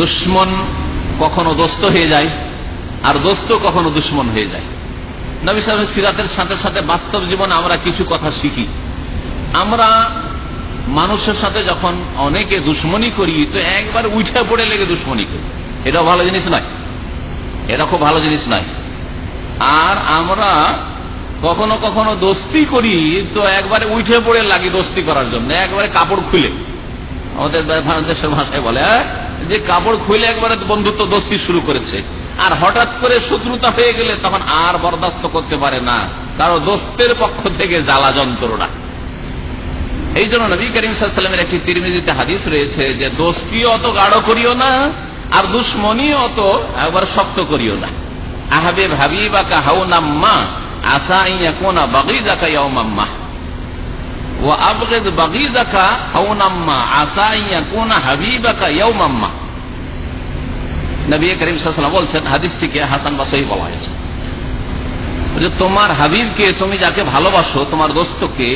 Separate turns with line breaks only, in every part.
দুশ্মন কখনো দোস্ত হয়ে যায়, আর দোস্ত কখনো দুশ্মন হয়ে যায়। নবী সাহেব সিরাতের সাথে সাথে বাস্তব জীবনে আমরা কিছু কথা শিখি। আমরা মানুষের সাথে যখন অনেকে দুশ্মনী করি, তো একবার উঠে পড়ে লেগে দুশ্মনী করি। এটাও ভালো জিনিস নয়। এটা খুব ভালো জিনিস নয়। আর আমরা কখনো কখনো দোস্তি করি, তো একবারে উঠে পড়ে লাগি দোস্তি করার জন্য, একবারে কাপড় খুলে। আমাদের দেশের ভাষায় বলে যে কাপড় খুলে একবারে বন্ধুত্ব দোস্তি শুরু করেছে। আর হঠাৎ করে শত্রুতা হয়ে গেলে তখন আর বরদাস্ত করতে পারে না। কারও দোস্তের পক্ষ থেকে জ্বালা যন্ত্রণা। এই জন্য নবী করিম সাল্লামের একটি তিরমিজিতে হাদিস রয়েছে যে, দোস্তিও অত গাঢ় করিও না, আর দুশ্মনী অত একবার শক্ত করিও না। আহাবে ভাবি বা কাহাউ নাম্মা আশা ইয়া কোনা বাগি জাকা ইয়াউমাম্মা ও আবগেদ বাগি জাকা হাউ নাম্মা আশা ইয়া কোনা হাবিবাকা ইয়াউমাম্মা নবী করিম সাল্লাম বলছেন হাদিস থেকে হাসান বাসাই বলা হয়েছে। যে তোমার হাবিবকে তুমি যাকে ভালোবাসো, তোমার দোস্তকে,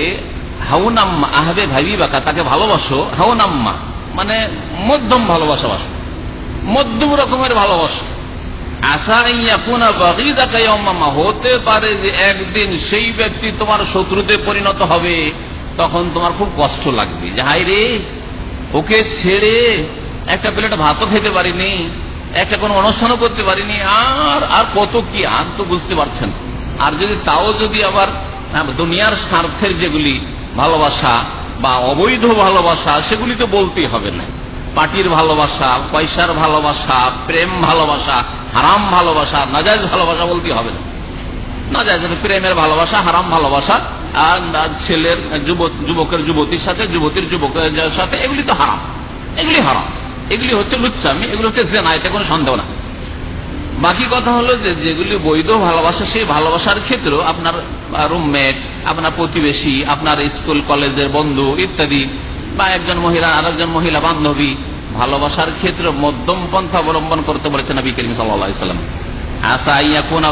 হাউনাম্মা, আহবে ভাবি বাকা, তাকে ভালোবাসো, হাউনাম্মা মানে মধ্যম ভালোবাসা বাসো মধ্যম রকমের ভালোবাসো। হতে পারে যে একদিন সেই ব্যক্তি তোমার শত্রুতে পরিণত হবে, তখন তোমার খুব কষ্ট লাগবে। যে হাই রে ওকে ছেড়ে একটা প্লেট ভাতও খেতে পারিনি একটা কোনো অনুষ্ঠানও করতে পারিনি, আর আর কত কি, আর তো বুঝতে পারছেন। আর যদি তাও যদি আবার দুনিয়ার স্বার্থের যেগুলি ভালোবাসা বা অবৈধ ভালোবাসা, সেগুলি তো বলতেই হবে না। পার্টির ভালোবাসা, পয়সার ভালোবাসা, প্রেম ভালোবাসা, হারাম ভালোবাসা নাজাজ ভালোবাসা বলতে হবে না। না যায় প্রেমের ভালোবাসা, হারাম ভালোবাসা আর ছেলের যুবক- যুবকের যুবতীর সাথে, যুবতীর যুবকের সাথে, এগুলি তো হারাম। এগুলি হারাম। এগুলি হচ্ছে লুচ্চামি এগুলি হচ্ছে জেনা এতে কোনো সন্দেহ না। বাকি কথা হলো যে যেগুলি বৈধ ভালোবাসা, সেই ভালোবাসার ক্ষেত্রেও আপনার রুমমেট আপনার প্রতিবেশী, আপনার স্কুল, কলেজের বন্ধু ইত্যাদি, বা একজন মহিলা আর একজন মহিলা, বান্ধবী, ভালোবাসার ক্ষেত্রে মধ্যম পন্থা অবলম্বন করতে বলেছেন নবী করিম সাল্লাম। আশা ইয়া কোনা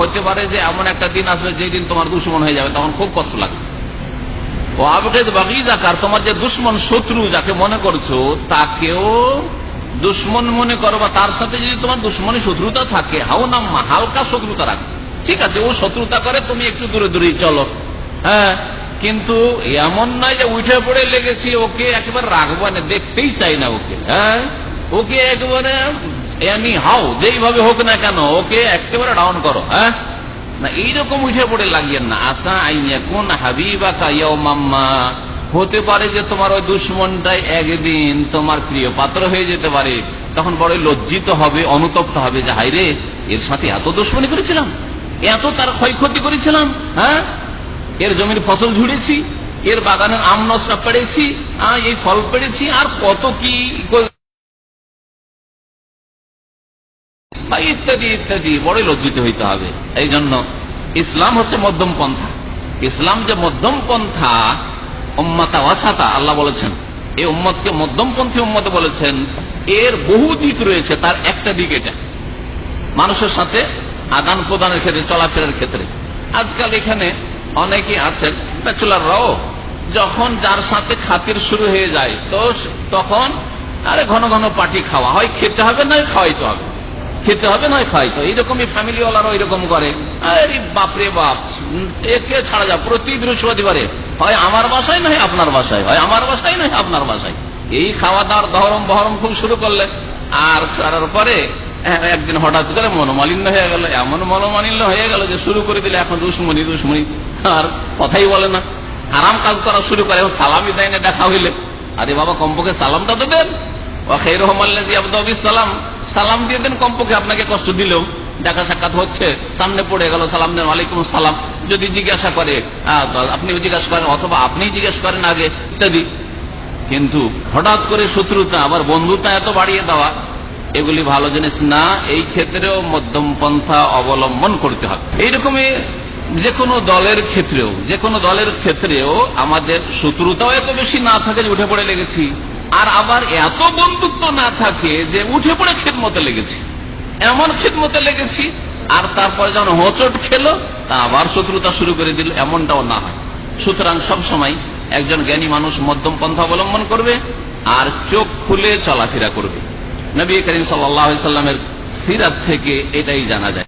হতে পারে যে এমন একটা দিন আসবে যেদিন তোমার দুশ্মন হয়ে যাবে, তখন খুব কষ্ট লাগবে। ও আবগেদ বাগিজাকার তোমার যে দুশ্মন শত্রু যাকে মনে করছ, তাকেও দুশ্মন মনে করো বা তার সাথে যদি তোমার দুশ্মনী শত্রুতা থাকে হাও নাম্মা হালকা শত্রুতা রাখো। ঠিক আছে, ও শত্রুতা করে তুমি একটু দূরে দূরে চলো। হ্যাঁ কিন্তু এমন নয় যে উঠে পড়ে লেগেছি, ওকে একেবারে রাখব না, দেখতেই চাই না ওকে। হ্যাঁ ওকে একেবারে হাও, যেইভাবে হোক না কেন, ওকে একেবারে ডাউন করো। হ্যাঁ না, এইরকম উঠে পড়ে লাগিয়েন না। আশা আইয়া কোন হাবিবা কাইয়াও মাম্মা হতে পারে যে তোমার ওই দুশ্মনটাই একদিন তোমার প্রিয় পাত্র হয়ে যেতে পারে। তখন বড় লজ্জিত হবে, অনুতপ্ত হবে যে হাইরে এর সাথে এত দুশ্মনী করেছিলাম? এত তার ক্ষয়ক্ষতি করেছিলাম? হ্যাঁ? এর জমির ফসল ঝুড়েছি, এর বাগানের আম নষ্ট পেড়েছি এই ফল পেড়েছি, আর কত কি বা ইত্যাদি ইত্যাদি বড় লজ্জিত হইতে হবে। এই জন্য ইসলাম হচ্ছে মধ্যম পন্থা। ইসলাম যে মধ্যম পন্থা, উম্মাতা ওয়াসাতা, আল্লাহ বলেছেন, এই উম্মতকে মধ্যমপন্থী উম্মত বলেছেন, এর বহু দিক রয়েছে, তার একটা দিক এটা। মানুষের সাথে আদান প্রদানের ক্ষেত্রে, চলাফেরার ক্ষেত্রে। আজকাল এখানে অনেকে আছেন, ব্যাচুলাররাও, যখন যার সাথে খাতির শুরু হয়ে যায়, তো তখন, আরে ঘন ঘন পার্টি খাওয়া হয়, খেতে হবে না, খাওয়াইতে হবে। খেতে হবে নয় খাওয়াইতে হবে এইরকমই ফ্যামিলি ওয়ালারা এরকম করে। বাপরে বাপ একে ছাড়া যা প্রতি বৃহস্পতিবারে। হয় আমার বাসায় নয় আপনার বাসায়। হয় আমার বাসায় নয় আপনার বাসায়। এই খাওয়া দাওয়ার দহরম বহরম খুব শুরু করলে। আর করার পরে হ্যাঁ, একদিন হঠাৎ করে মনোমালিন্য হয়ে গেল। এমন মনোমালিন্য হয়ে গেল যে শুরু করে দিলে এখন দুশ্মনী দুশ্মনী। আর কথাই বলে না। আরাম কাজ করা শুরু করে এখন সালামি দেয় না দেখা হইলে। আরে বাবা কমপক্ষে সালামটা তো দেন। সালাম। সালাম দিয়ে দেন কমপক্ষে আপনাকে কষ্ট দিলেও দেখা সাক্ষাৎ হচ্ছে, সামনে পড়ে গেল, সালাম দেন, ওয়ালাইকুম সালাম যদি জিজ্ঞাসা করে আপনি জিজ্ঞাসা করেন, অথবা আপনি জিজ্ঞেস করেন আগে, ইত্যাদি। কিন্তু হঠাৎ করে শত্রুতা, আবার বন্ধুতা এত বাড়িয়ে দেওয়া, এগুলি ভালো জিনিস না, এই ক্ষেত্রেও মধ্যম পন্থা অবলম্বন করতে হবে। এইরকমই যে কোনো দলের ক্ষেত্রেও যে কোনো দলের ক্ষেত্রেও আমাদের শত্রুতাও এত বেশি না থাকে যে উঠে পড়ে লেগেছি। আর আবার এত বন্ধুত্ব না থাকে যে উঠে পড়ে খেদমতে লেগেছি। এমন খেদমতে লেগেছি, আর তারপরে যখন হোঁচট খেলো, তা আবার শত্রুতা শুরু করে দিল, এমনটাও না হয়। সুতরাং সব সময় একজন জ্ঞানী মানুষ মধ্যম পন্থা অবলম্বন করবে, আর চোখ খুলে চলাফেরা করবে। নবী করিম সাল্লামের সিরাত থেকে এটাই জানা যায়।